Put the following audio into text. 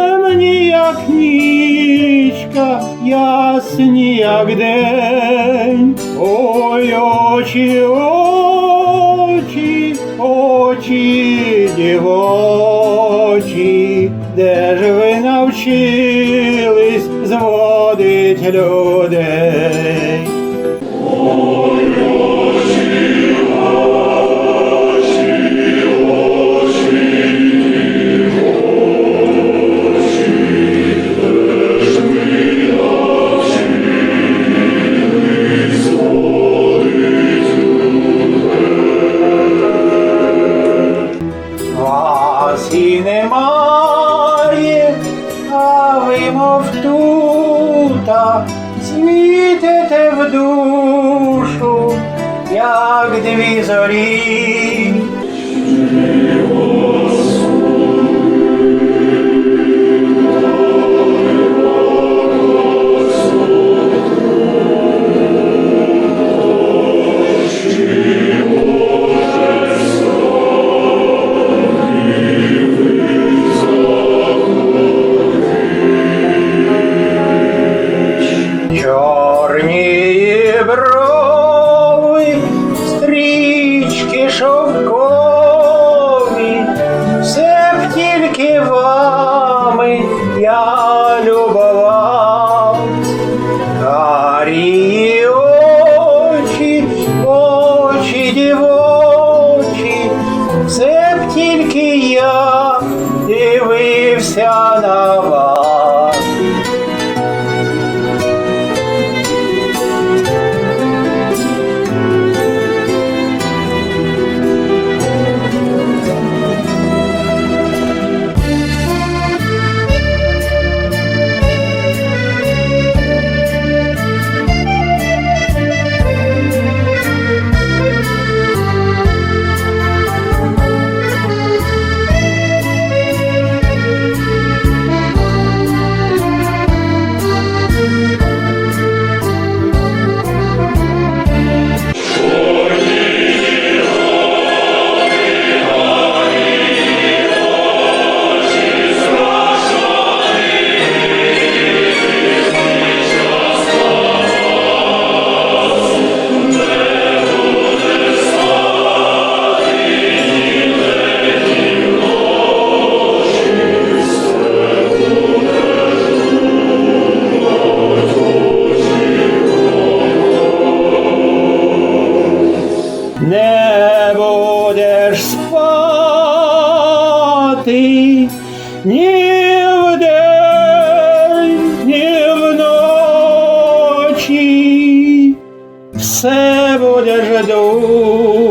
темні, як нічка, ясні, як день, ой очі, очі, очі, дівочі, де ж ви навчились зводить людей? І немає, а ви мов тута, світите в душу, як дві зорі. Дивився на вас. Не будеш спати ні вдень, ні вночі, все будеш думать,